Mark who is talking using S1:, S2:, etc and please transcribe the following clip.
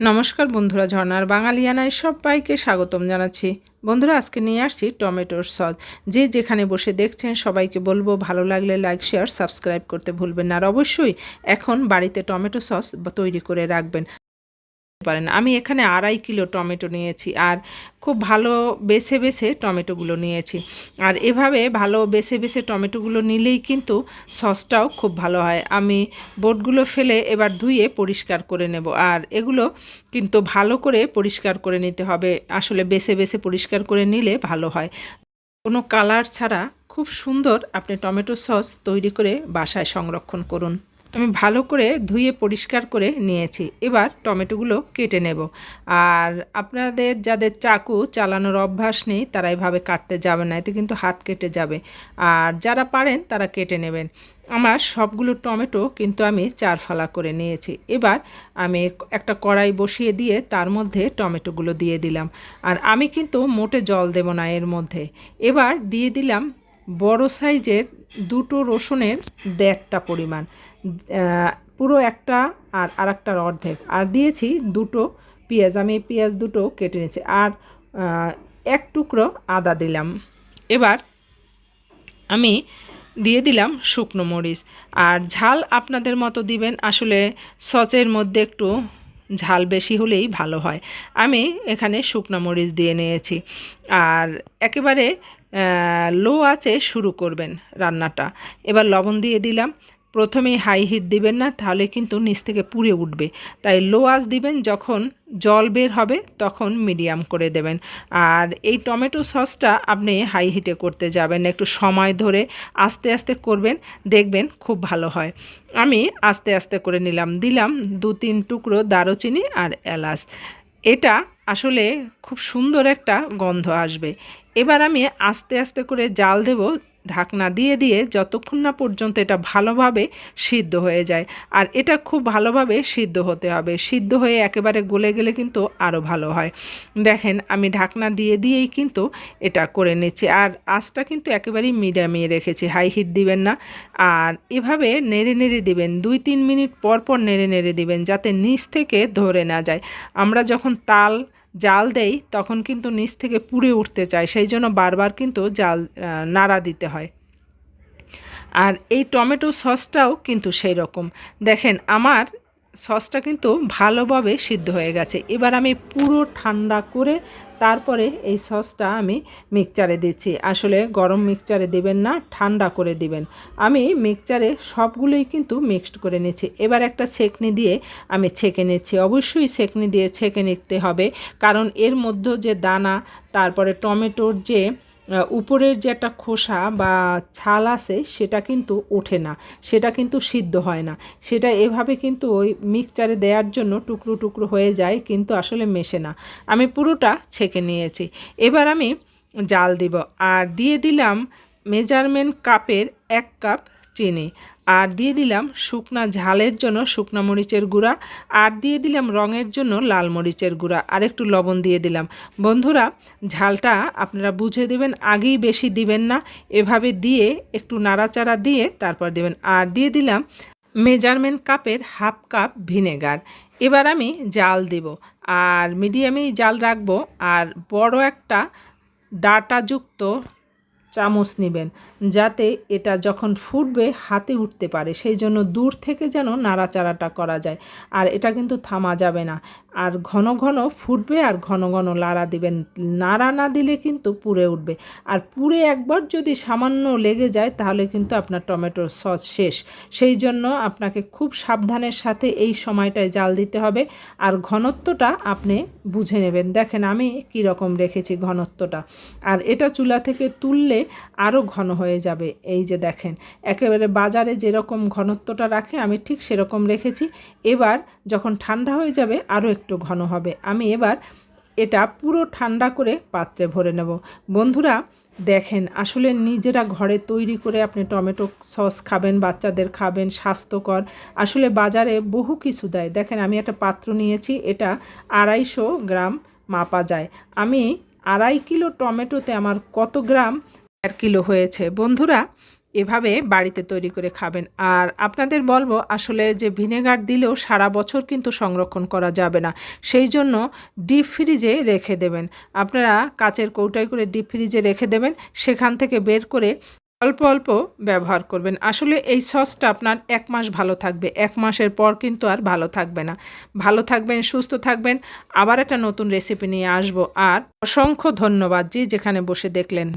S1: নমস্কার বন্ধুরা ঝর্নার বাঙালিয়ানায় সবাইকে স্বাগতম জানাচ্ছি। বন্ধুরা, আজকে নিয়ে আসছি টমেটোর সস। যে যেখানে বসে দেখছেন সবাইকে বলব, ভালো লাগলে লাইক শেয়ার সাবস্ক্রাইব করতে ভুলবেন না। আর অবশ্যই এখন বাড়িতে টমেটো সস তৈরি করে রাখবেন। পারেন আমি এখানে আড়াই কিলো টমেটো নিয়েছি আর খুব ভালো বেছে বেছে টমেটোগুলো নিয়েছি। আর এভাবে ভালো বেছে বেছে টমেটোগুলো নিলেই কিন্তু সসটাও খুব ভালো হয়। আমি বোটগুলো ফেলে এবার ধুয়ে পরিষ্কার করে নেব। আর এগুলো কিন্তু ভালো করে পরিষ্কার করে নিতে হবে। আসলে বেছে বেছে পরিষ্কার করে নিলে ভালো হয়। কোনো কালার ছাড়া খুব সুন্দর আপনি টমেটো সস তৈরি করে বাসায় সংরক্ষণ করুন। আমি ভালো করে ধুয়ে পরিষ্কার করে নিয়েছি। এবার টমেটোগুলো কেটে নেব। আর আপনাদের যাদের চাকু চালানোর অভ্যাস নেই, তারা এভাবে কাটতে যাবে না। এতে কিন্তু হাত কেটে যাবে। আর যারা পারেন, তারা কেটে নেবেন। আমার সবগুলো টমেটো কিন্তু আমি চার ফালা করে নিয়েছি। এবার আমি একটা কড়াই বসিয়ে দিয়ে তার মধ্যে টমেটোগুলো দিয়ে দিলাম। আর আমি কিন্তু মোটে জল দেব না এর মধ্যে। এবার দিয়ে দিলাম বড় সাইজের দুটো রসুনের দেড়টা পরিমাণ পুরো একটা আর আরেকটার অর্ধেক। আর দিয়েছি দুটো পেঁয়াজ, আমি পেঁয়াজ দুটো কেটে নিয়েছি। আর এক টুকরো আদা দিলাম। এবার আমি দিয়ে দিলাম শুকনো মরিচ। আর ঝাল আপনাদের মতো দিবেন। আসলে সচের মধ্যে একটু ঝাল বেশি হলেই ভালো হয়। আমি এখানে শুকনো মরিচ দিয়ে নিয়েছি। আর একেবারে লো আছে শুরু করবেন রান্নাটা। এবার লবণ দিয়ে দিলাম। প্রথমেই হাই হিট দিবেন না, তাহলে কিন্তু নিচ থেকে পুড়ে উঠবে। তাই লো আঁচ দিবেন, যখন জল বের হবে তখন মিডিয়াম করে দেবেন। আর এই টমেটো সসটা আপনি হাই হিটে করতে যাবেন, একটু সময় ধরে আস্তে আস্তে করবেন, দেখবেন খুব ভালো হয়। আমি আস্তে আস্তে করে নিলাম, দিলাম দু তিন টুকরো দারুচিনি আর এলাচ। এটা আসলে খুব সুন্দর একটা গন্ধ আসবে। এবার আমি আস্তে আস্তে করে জাল দেব ঢাকনা দিয়ে দিয়ে যতক্ষণ না পর্যন্ত এটা ভালোভাবে সিদ্ধ হয়ে যায়। আর এটা খুব ভালোভাবে সিদ্ধ হতে হবে। সিদ্ধ হয়ে একেবারে গলে গেলে কিন্তু আরও ভালো হয়। দেখেন, আমি ঢাকনা দিয়ে দিয়েই কিন্তু এটা করে নিচ্ছি। আর আঁচটা কিন্তু একেবারেই মিডিয়ামে রেখেছি। হাই হিট দিবেন না। আর এভাবে নেড়ে নেড়ে দিবেন। দুই তিন মিনিট পর পর নেড়ে নেড়ে দিবেন, যাতে নিচ থেকে ধরে না যায়। আমরা যখন তাল জাল দেই, তখন কিন্তু নিচ থেকে পুড়ে উঠতে চায়। সেই জন্য বারবার কিন্তু জাল নাড়া দিতে হয়। আর এই টমেটো সসটাও কিন্তু সেই রকম। দেখেন, আমার সসটা কিন্তু ভালোভাবে সিদ্ধ হয়ে গেছে। এবার আমি পুরো ঠান্ডা করে তারপরে এই সসটা আমি মিক্সচারে দিচ্ছি। আসলে গরম মিক্সচারে দেবেন না, ঠান্ডা করে দিবেন। আমি মিক্সচারে সবগুলোই কিন্তু মিক্সড করে নিচ্ছি। এবার একটা ছেকনি দিয়ে আমি ছেঁকে নিচ্ছি। অবশ্যই ছেকনি দিয়ে ছেঁকে নিতে হবে। কারণ এর মধ্যে যে দানা, তারপরে টমেটোর যে উপরের যে একটা খোসা বা ছাল আছে, সেটা কিন্তু ওঠে না। সেটা কিন্তু সিদ্ধ হয় না। সেটা এভাবে কিন্তু ওই মিক্সচারে দেওয়ার জন্য টুকরো টুকরো হয়ে যায়, কিন্তু আসলে মেশে না। আমি পুরোটা ছেঁকে নিয়েছি। এবার আমি জাল দিব। আর দিয়ে দিলাম মেজারমেন্ট কাপের এক কাপ চিনি। আর দিয়ে দিলাম শুকনা ঝালের জন্য শুকনা মরিচের গুঁড়া। আর দিয়ে দিলাম রঙের জন্য লাল মরিচের গুঁড়া। আর একটু লবণ দিয়ে দিলাম। বন্ধুরা, ঝালটা আপনারা বুঝে দেবেন, আগেই বেশি দিবেন না। এভাবে দিয়ে একটু নাড়াচাড়া দিয়ে তারপর দেবেন। আর দিয়ে দিলাম মেজারমেন্ট কাপের হাফ কাপ ভিনেগার। এবার আমি জাল দেব। আর মিডিয়ামেই জাল রাখব। আর বড় একটা ডাটাযুক্ত চামচ নেবেন, যাতে এটা যখন ফুটবে হাতে উঠতে পারে। সেই জন্য দূর থেকে যেন নাড়াচাড়াটা করা যায়। আর এটা কিন্তু থামা যাবে না। আর ঘন ঘন ফুটবে আর ঘন ঘন লাড়া দিবেন। নাড়া না দিলে কিন্তু পুড়ে উঠবে। আর পুড়ে একবার যদি সামান্য লেগে যায়, তাহলে কিন্তু আপনার টমেটোর সস শেষ। সেই জন্য আপনাকে খুব সাবধানের সাথে এই সময়টায় জাল দিতে হবে। আর ঘনত্বটা আপনি বুঝে নেবেন। দেখেন আমি কি রকম রেখেছি ঘনত্বটা। আর এটা চুলা থেকে তুললে আরও ঘন হয়ে যাবে। এই যে দেখেন, একেবারে বাজারে যেরকম ঘনত্বটা রাখে, আমি ঠিক সেরকম রেখেছি। এবার যখন ঠান্ডা হয়ে যাবে আরও একটু ঘন হবে। আমি এবার এটা পুরো ঠান্ডা করে পাত্রে ভরে নেব। বন্ধুরা, দেখেন, আসলে নিজেরা ঘরে তৈরি করে আপনি টমেটো সস খাবেন, বাচ্চাদের খাবেন, স্বাস্থ্যকর। আসলে বাজারে বহু কিছু দেয়। দেখেন, আমি একটা পাত্র নিয়েছি, এটা আড়াইশো গ্রাম মাপা যায়। আমি আড়াই কিলো টমেটোতে আমার কত গ্রাম এক কিলো হয়েছে। বন্ধুরা, এভাবে বাড়িতে তৈরি করে খাবেন। আর আপনাদের বলব, আসলে যে ভিনেগার দিলেও সারা বছর কিন্তু সংরক্ষণ করা যাবে না। সেই জন্য ডিপ ফ্রিজে রেখে দেবেন। আপনারা কাচের কৌটায় করে ডিপ ফ্রিজে রেখে দেবেন। সেখান থেকে বের করে অল্প অল্প ব্যবহার করবেন। আসলে এই সসটা আপনার এক মাস ভালো থাকবে। এক মাসের পর কিন্তু আর ভালো থাকবে না। ভালো থাকবেন, সুস্থ থাকবেন। আবার একটা নতুন রেসিপি নিয়ে আসব। আর অসংখ্য ধন্যবাদ যে যেখানে বসে দেখলেন।